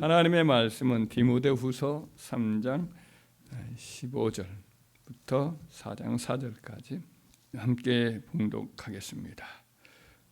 하나님의 말씀은 디모데후서 3장 15절부터 4장 4절까지 함께 봉독하겠습니다.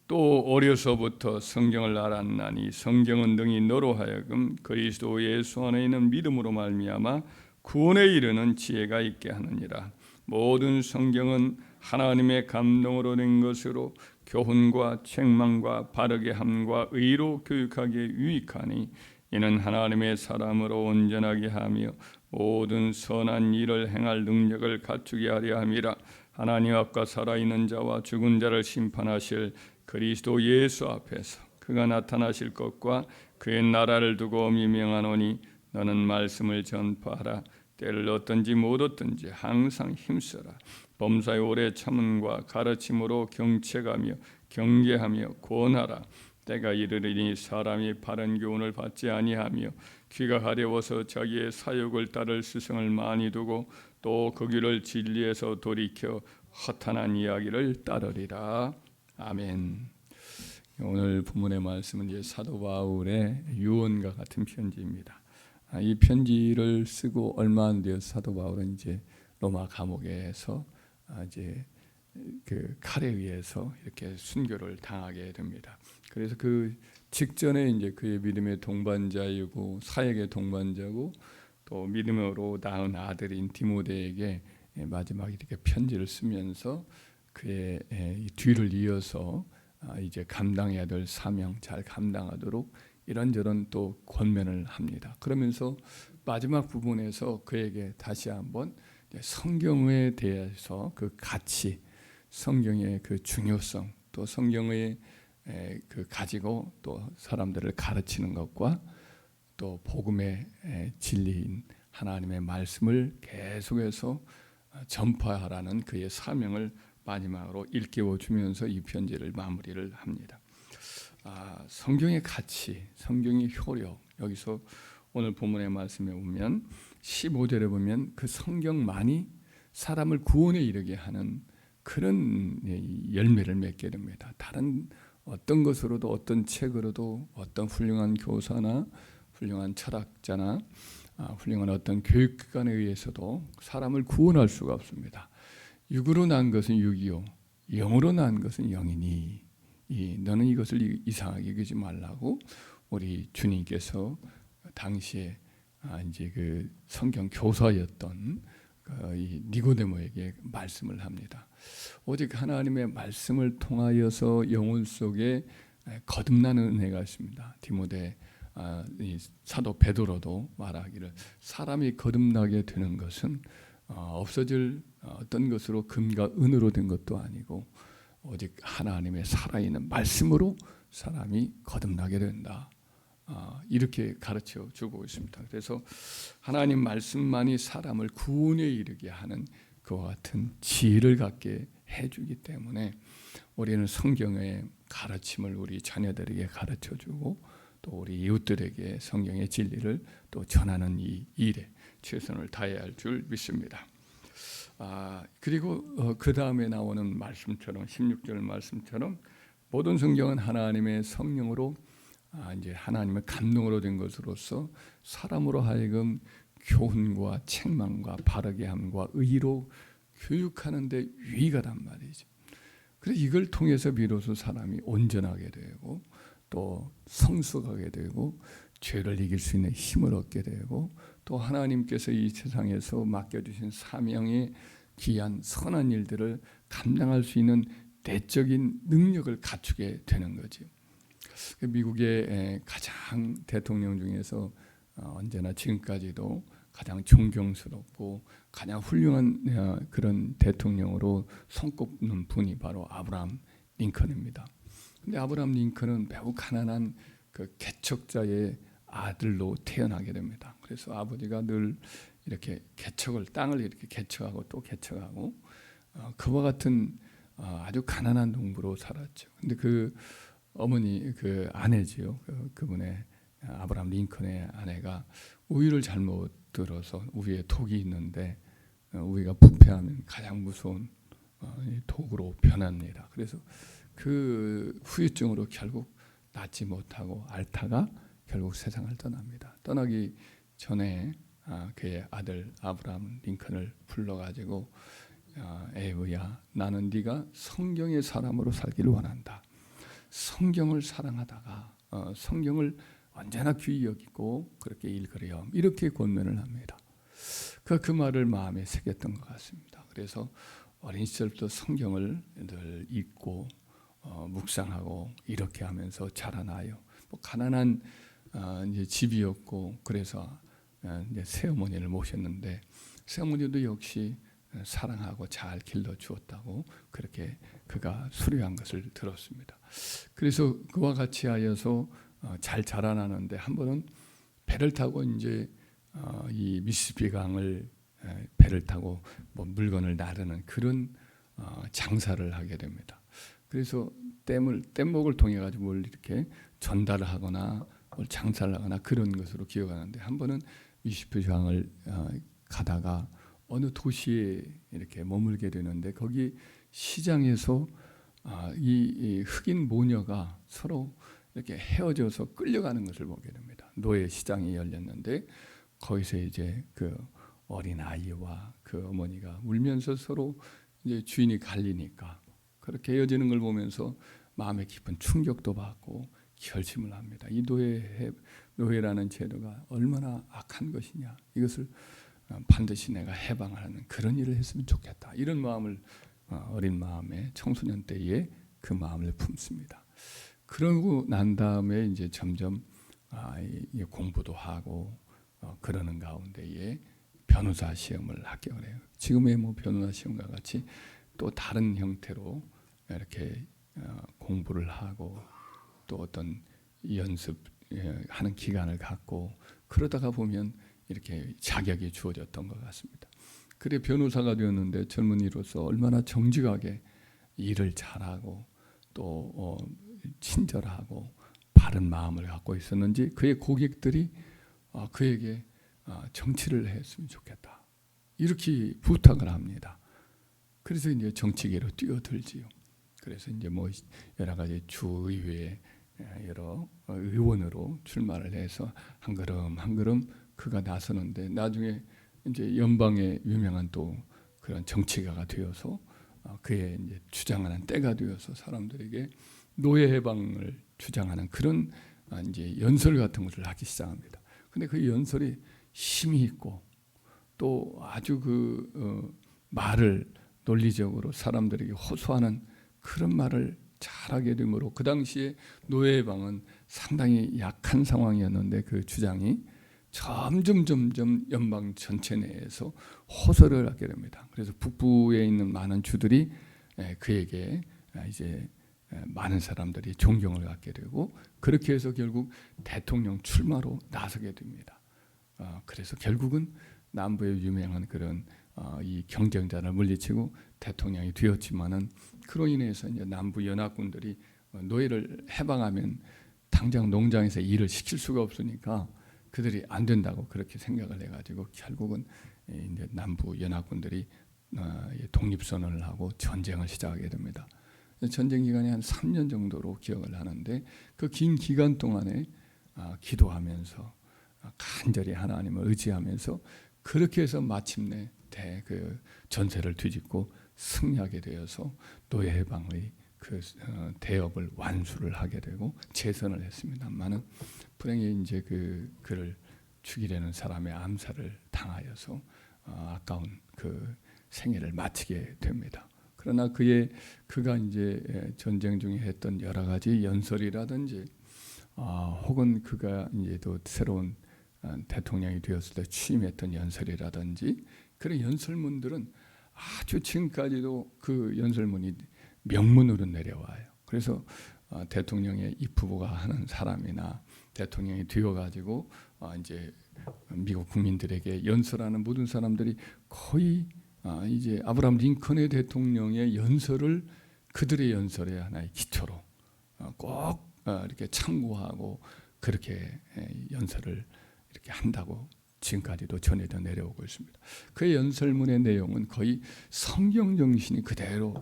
또 어려서부터 성경을 알았나니 성경은 등이 너로 하여금 그리스도 예수 안에 있는 믿음으로 말미암아 구원에 이르는 지혜가 있게 하느니라. 모든 성경은 하나님의 감동으로 된 것으로 교훈과 책망과 바르게 함과 의로 교육하기에 유익하니 이는 하나님의 사람으로 온전하게 하며 모든 선한 일을 행할 능력을 갖추게 하려 함이라. 하나님 앞과 살아있는 자와 죽은 자를 심판하실 그리스도 예수 앞에서 그가 나타나실 것과 그의 나라를 두고 미명하노니 너는 말씀을 전파하라. 때를 얻든지 못 얻든지 항상 힘써라. 범사의 오래 참음과 가르침으로 경책하며 경계하며 권하라 때가 이르리니 사람이 바른 교훈을 받지 아니하며 귀가 가려워서 자기의 사욕을 따를 스승을 많이 두고 또 그 길을 진리에서 돌이켜 허탄한 이야기를 따르리라 아멘. 오늘 본문의 말씀은 이제 사도 바울의 유언과 같은 편지입니다. 아, 이 편지를 쓰고 얼마 안 되어 사도 바울은 이제 로마 감옥에서 아, 이제 그 칼에 의해서 이렇게 순교를 당하게 됩니다. 그래서 그 직전에 이제 그의 믿음의 동반자이고 사역의 동반자고 또 믿음으로 낳은 아들인 디모데에게 마지막 이렇게 편지를 쓰면서 그의 뒤를 이어서 아, 이제 감당해야 될 사명 잘 감당하도록 이런저런 또 권면을 합니다. 그러면서 마지막 부분에서 그에게 다시 한번 성경에 대해서 그 가치, 성경의 그 중요성, 또 성경의 그 가지고 또 사람들을 가르치는 것과 또 복음의 진리인 하나님의 말씀을 계속해서 전파하라는 그의 사명을 마지막으로 일깨워 주면서 이 편지를 마무리를 합니다. 아, 성경의 가치, 성경의 효력 여기서 오늘 본문의 말씀에 보면 15절에 보면 그 성경만이 사람을 구원에 이르게 하는 그런 열매를 맺게 됩니다. 다른 어떤 것으로도 어떤 책으로도 어떤 훌륭한 교사나 훌륭한 철학자나 아, 훌륭한 어떤 교육기관에 의해서도 사람을 구원할 수가 없습니다. 육으로 난 것은 육이요, 영으로 난 것은 영이니 이, 너는 이것을 이상하게 여기지 말라고 우리 주님께서 당시에 아, 이제 그 성경 교사였던 그 이 니고데모에게 말씀을 합니다. 오직 하나님의 말씀을 통하여서 영혼 속에 거듭나는 은혜가 있습니다. 디모데 아, 사도 베드로도 말하기를 사람이 거듭나게 되는 것은 어, 없어질 어떤 것으로 금과 은으로 된 것도 아니고 오직 하나님의 살아있는 말씀으로 사람이 거듭나게 된다. 아, 이렇게 가르쳐 주고 있습니다. 그래서 하나님 말씀만이 사람을 구원에 이르게 하는 그와 같은 지혜를 갖게 해주기 때문에 우리는 성경의 가르침을 우리 자녀들에게 가르쳐 주고 또 우리 이웃들에게 성경의 진리를 또 전하는 이 일에 최선을 다해야 할 줄 믿습니다. 아, 그리고 어, 그 다음에 나오는 말씀처럼 16절 말씀처럼 모든 성경은 하나님의 성령으로 아, 이제 하나님의 감동으로 된 것으로서 사람으로 하여금 교훈과 책망과 바르게 함과 의로 교육하는 데 유익하단 말이죠. 그래서 이걸 통해서 비로소 사람이 온전하게 되고 또 성숙하게 되고 죄를 이길 수 있는 힘을 얻게 되고 또 하나님께서 이 세상에서 맡겨주신 사명의 귀한 선한 일들을 감당할 수 있는 내적인 능력을 갖추게 되는 거죠. 그 미국의 가장 대통령 중에서 어, 언제나 지금까지도 가장 존경스럽고 가장 훌륭한 어, 그런 대통령으로 손꼽는 분이 바로 아브라함 링컨입니다. 근데 아브라함 링컨은 매우 가난한 그 개척자의 아들로 태어나게 됩니다. 그래서 아버지가 늘 이렇게 개척을 땅을 이렇게 개척하고 또 개척하고 어, 그와 같은 아주 가난한 농부로 살았죠. 근데 그 어머니 그 아내지요. 그, 그분의 아브라함 링컨의 아내가 우유를 잘못 들어서 우유에 독이 있는데 어, 우유가 부패하면 가장 무서운 어, 독으로 변합니다. 그래서 그 후유증으로 결국 낫지 못하고 앓다가 결국 세상을 떠납니다. 떠나기 전에 아, 그의 아들 아브라함 링컨을 불러가지고 아, 에브야 나는 네가 성경의 사람으로 살기를 원한다. 성경을 사랑하다가 어, 성경을 언제나 귀히 여기고 그렇게 일그려 이렇게 권면을 합니다. 그, 그 말을 마음에 새겼던 것 같습니다. 그래서 어린 시절부터 성경을 늘 읽고 어, 묵상하고 이렇게 하면서 자라나요. 뭐 가난한 어, 이제 집이었고 그래서 어, 이제 새어머니를 모셨는데 새어머니도 역시 사랑하고 잘 길러 주었다고 그렇게 그가 수료한 것을 들었습니다. 그래서 그와 같이 하여서 어, 잘 자라나는데 한 번은 배를 타고 이제 어, 이 미시시피 강을 에, 배를 타고 뭐 물건을 나르는 그런 어, 장사를 하게 됩니다. 그래서 댐을 댐목을 통해 가지고 뭘 이렇게 전달을 하거나 뭘 장사를 하거나 그런 것으로 기억하는데 한 번은 미시시피 강을 어, 가다가 어느 도시에 이렇게 머물게 되는데 거기 시장에서 아, 이, 이 흑인 모녀가 서로 이렇게 헤어져서 끌려가는 것을 보게 됩니다. 노예 시장이 열렸는데 거기서 이제 그 어린 아이와 그 어머니가 울면서 서로 이제 주인이 갈리니까 그렇게 헤어지는 걸 보면서 마음에 깊은 충격도 받고 결심을 합니다. 이 노예 노예라는 제도가 얼마나 악한 것이냐 이것을 어, 반드시 내가 해방을 하는 그런 일을 했으면 좋겠다. 이런 마음을 어, 어린 마음에 청소년 때에 그 마음을 품습니다. 그러고 난 다음에 이제 점점 아, 공부도 하고 어, 그러는 가운데에 변호사 시험을 합격을 해요. 지금의 뭐 변호사 시험과 같이 또 다른 형태로 이렇게 공부를 하고 또 어떤 연습하는 기간을 갖고 그러다가 보면 이렇게 자격이 주어졌던 것 같습니다. 그래 변호사가 되었는데 젊은이로서 얼마나 정직하게 일을 잘하고 또 어, 친절하고 바른 마음을 갖고 있었는지 그의 고객들이 어, 그에게 어, 정치를 했으면 좋겠다 이렇게 부탁을 합니다. 그래서 이제 정치계로 뛰어들지요. 그래서 이제 뭐 여러 가지 주의회 여러 의원으로 출마를 해서 한 걸음 한 걸음 그가 나서는데 나중에 이제 연방의 유명한 또 그런 정치가가 되어서 어, 그의 이제 주장하는 때가 되어서 사람들에게 노예 해방을 주장하는 그런 아, 이제 연설 같은 것을 하기 시작합니다. 근데 그 연설이 힘이 있고 또 아주 그 어, 말을 논리적으로 사람들에게 호소하는 그런 말을 잘하게 되므로 그 당시에 노예 해방은 상당히 약한 상황이었는데 그 주장이 점점 점점 연방 전체 내에서 호소를 하게 됩니다. 그래서 북부에 있는 많은 주들이 그에게 이제 많은 사람들이 존경을 갖게 되고 그렇게 해서 결국 대통령 출마로 나서게 됩니다. 어, 그래서 결국은 남부의 유명한 그런 어, 이 경쟁자를 물리치고 대통령이 되었지만은 그로 인해서 이제 남부 연합군들이 노예를 해방하면 당장 농장에서 일을 시킬 수가 없으니까 그들이 안 된다고 그렇게 생각을 해가지고 결국은 이제 남부 연합군들이 어, 독립선언을 하고 전쟁을 시작하게 됩니다. 전쟁 기간이 한 3년 정도로 기억을 하는데 그 긴 기간 동안에 아, 기도하면서 아, 간절히 하나님을 의지하면서 그렇게 해서 마침내 대그 전세를 뒤집고 승리하게 되어서 노예 해방의 그 어, 대업을 완수를 하게 되고 재선을 했습니다만은 불행히 이제 그 그를 죽이려는 사람의 암살을 당하여서 어, 아까운 그 생애를 마치게 됩니다. 그러나 그의 그가 이제 예, 전쟁 중에 했던 여러 가지 연설이라든지 어, 혹은 그가 이제 또 새로운 어, 대통령이 되었을 때 취임했던 연설이라든지 그런 연설문들은 아주 지금까지도 그 연설문이 명문으로 내려와요. 그래서 어, 대통령의 입후보가 하는 사람이나 대통령이 되어가지고 어, 이제 미국 국민들에게 연설하는 모든 사람들이 거의 어, 이제 아브라함 링컨의 대통령의 연설을 그들의 연설의 하나의 기초로 어, 꼭 어, 이렇게 참고하고 그렇게 연설을 이렇게 한다고 지금까지도 전해져 내려오고 있습니다. 그의 연설문의 내용은 거의 성경 정신이 그대로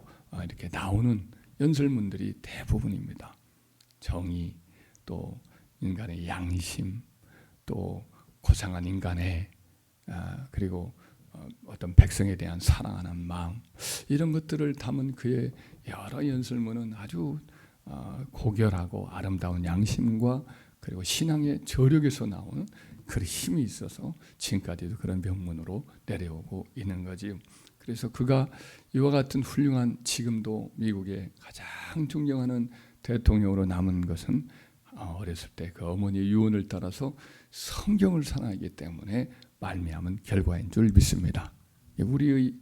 이렇게 나오는 연설문들이 대부분입니다. 정의 또 인간의 양심 또 고상한 인간의 아, 그리고 어, 어떤 백성에 대한 사랑하는 마음 이런 것들을 담은 그의 여러 연설문은 아주 어, 고결하고 아름다운 양심과 그리고 신앙의 저력에서 나오는 그 힘이 있어서 지금까지도 그런 명문으로 내려오고 있는 거지요. 그래서 그가 이와 같은 훌륭한 지금도 미국의 가장 존경하는 대통령으로 남은 것은 어, 어렸을 때 그 어머니의 유언을 따라서 성경을 사랑하기 때문에 말미암은 결과인 줄 믿습니다. 우리의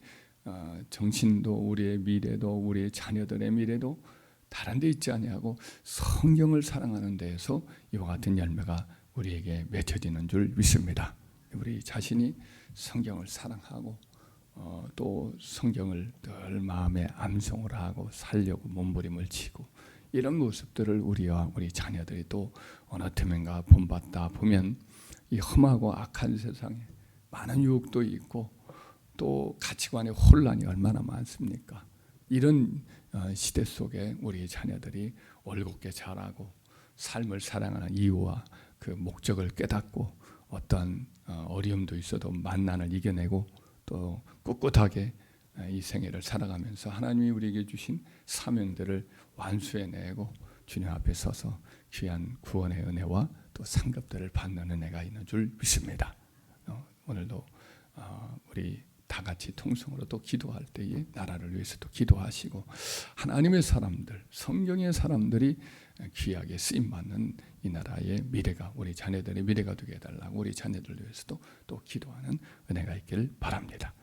어, 정신도 우리의 미래도 우리의 자녀들의 미래도 다른 데 있지 아니하고 성경을 사랑하는 데에서 이와 같은 열매가 우리에게 맺혀지는 줄 믿습니다. 우리 자신이 성경을 사랑하고 어, 또 성경을 늘 마음에 암송을 하고 살려고 몸부림을 치고 이런 모습들을 우리와 우리 자녀들이 또 어느 틈인가 본받다 보면 이 험하고 악한 세상에 많은 유혹도 있고 또 가치관의 혼란이 얼마나 많습니까? 이런 어, 시대 속에 우리 자녀들이 올곧게 자라고 삶을 사랑하는 이유와 그 목적을 깨닫고 어떤 어, 어려움도 있어도 만난을 이겨내고 또 꿋꿋하게 어, 이 생애를 살아가면서 하나님이 우리에게 주신 사명들을 완수해내고 주님 앞에 서서 귀한 구원의 은혜와 또 상급들을 받는 은혜가 있는 줄 믿습니다. 오늘도 우리 다 같이 통성으로 또 기도할 때에 나라를 위해서 또 기도하시고 하나님의 사람들, 성경의 사람들이 귀하게 쓰임 받는 이 나라의 미래가 우리 자녀들의 미래가 되게 해달라고 우리 자녀들 위해서도 또 기도하는 은혜가 있기를 바랍니다.